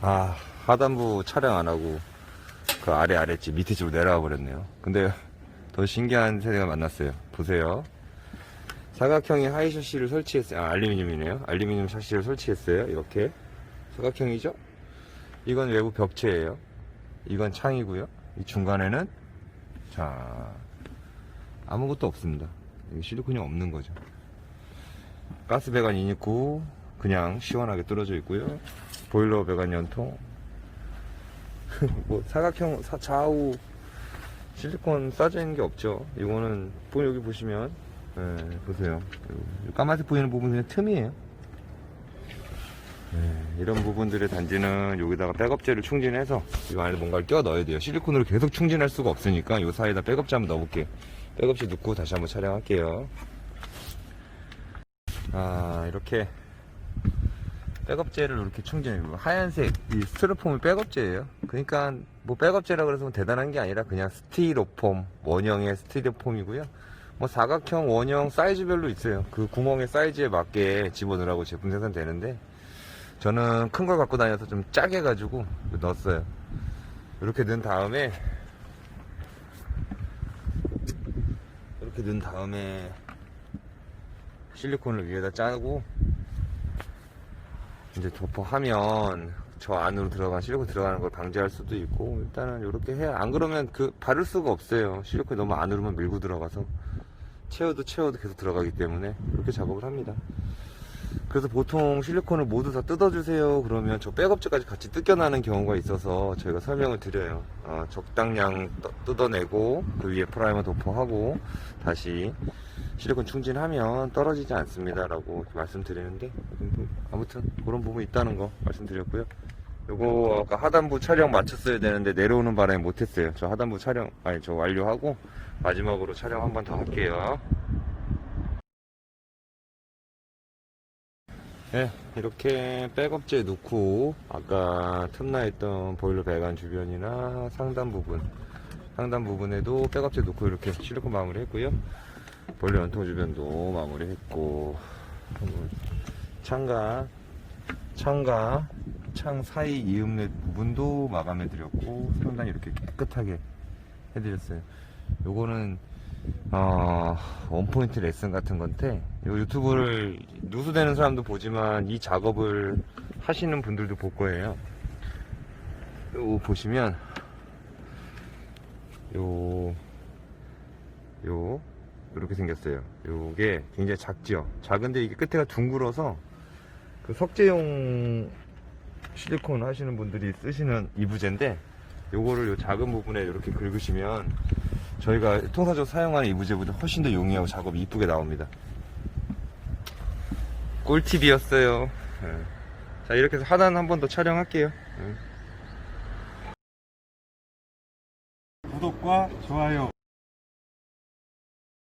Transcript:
아, 하단부 촬영 안 하고 그 아래 아래집 밑에 집으로 내려와 버렸네요. 근데 더 신기한 세대가 만났어요. 보세요. 사각형의 하이 셔시를 설치했어요. 아, 알루미늄이네요. 알루미늄 셔시를 설치했어요. 이렇게. 사각형이죠? 이건 외부 벽체예요. 이건 창이고요. 이 중간에는 자 아무것도 없습니다. 실리콘이 없는 거죠. 가스 배관이 있고 그냥 시원하게 뚫어져 있고요. 보일러 배관 연통. 뭐 사각형 사- 좌우 실리콘 싸져 있는 게 없죠. 이거는 보 여기 보시면 예, 보세요. 요 까만색 보이는 부분 그냥 틈이에요. 예, 이런 부분들의 단지는 여기다가 백업제를 충전해서 이 안에 뭔가를 껴 넣어야 돼요. 실리콘으로 계속 충전할 수가 없으니까 이 사이에다 백업제 한번 넣어볼게요. 백업제 넣고 다시 한번 촬영할게요. 아 이렇게 백업제를 이렇게 충전해 하얀색 이 스티로폼이 백업제예요. 그러니까 뭐 백업제라 그래서 뭐 대단한 게 아니라 그냥 스티로폼 원형의 스티로폼이고요. 뭐 사각형 원형 사이즈별로 있어요. 그 구멍의 사이즈에 맞게 집어넣으라고 제품 생산되는데 저는 큰 걸 갖고 다녀서 좀 짜게 가지고 넣었어요. 이렇게 넣은 다음에 이렇게 넣은 다음에 실리콘을 위에다 짜고 이제 도포하면 저 안으로 들어간 실리콘 들어가는 걸 방지할 수도 있고 일단은 이렇게 해야 안 그러면 그 바를 수가 없어요. 실리콘이 너무 안으로만 밀고 들어가서. 채워도 채워도 계속 들어가기 때문에 이렇게 작업을 합니다 그래서 보통 실리콘을 모두 다 뜯어주세요. 그러면 저 백업제까지 같이 뜯겨나는 경우가 있어서 저희가 설명을 드려요. 아, 적당량 떠- 뜯어내고 그 위에 프라이머 도포하고 다시 실리콘 충진하면 떨어지지 않습니다 라고 말씀드리는데 뭐 아무튼 그런 부분이 있다는 거 말씀드렸고요. 요거 아까 하단부 촬영 마쳤어야 되는데 내려오는 바람에 못했어요. 저 하단부 촬영 아니 저 완료하고 마지막으로 촬영 한번 더 할게요 네 이렇게 백업제 넣고 아까 틈나 있던 보일러 배관 주변이나 상단 부분 상단 부분에도 백업제 넣고 이렇게 실리콘 마무리 했고요. 보일러 연통 주변도 마무리 했고 창가 창가 창 사이 이음렛 부분도 마감해 드렸고 상당히 이렇게 깨끗하게 해드렸어요. 요거는 어, 원포인트 레슨 같은 건데 요 유튜브를 누수되는 사람도 보지만 이 작업을 하시는 분들도 볼 거예요 요 보시면 요 요, 이렇게 생겼어요. 요게 굉장히 작죠? 작은데 이게 끝에가 둥글어서 그 석재용 실리콘 하시는 분들이 쓰시는 이부제인데 요거를 요 작은 부분에 이렇게 긁으시면 저희가 통상적으로 사용하는 이부제보다 훨씬 더 용이하고 작업이 이쁘게 나옵니다. 꿀팁이었어요. 예. 자, 이렇게 해서 하단 한 번 더 촬영할게요. 예. 구독과 좋아요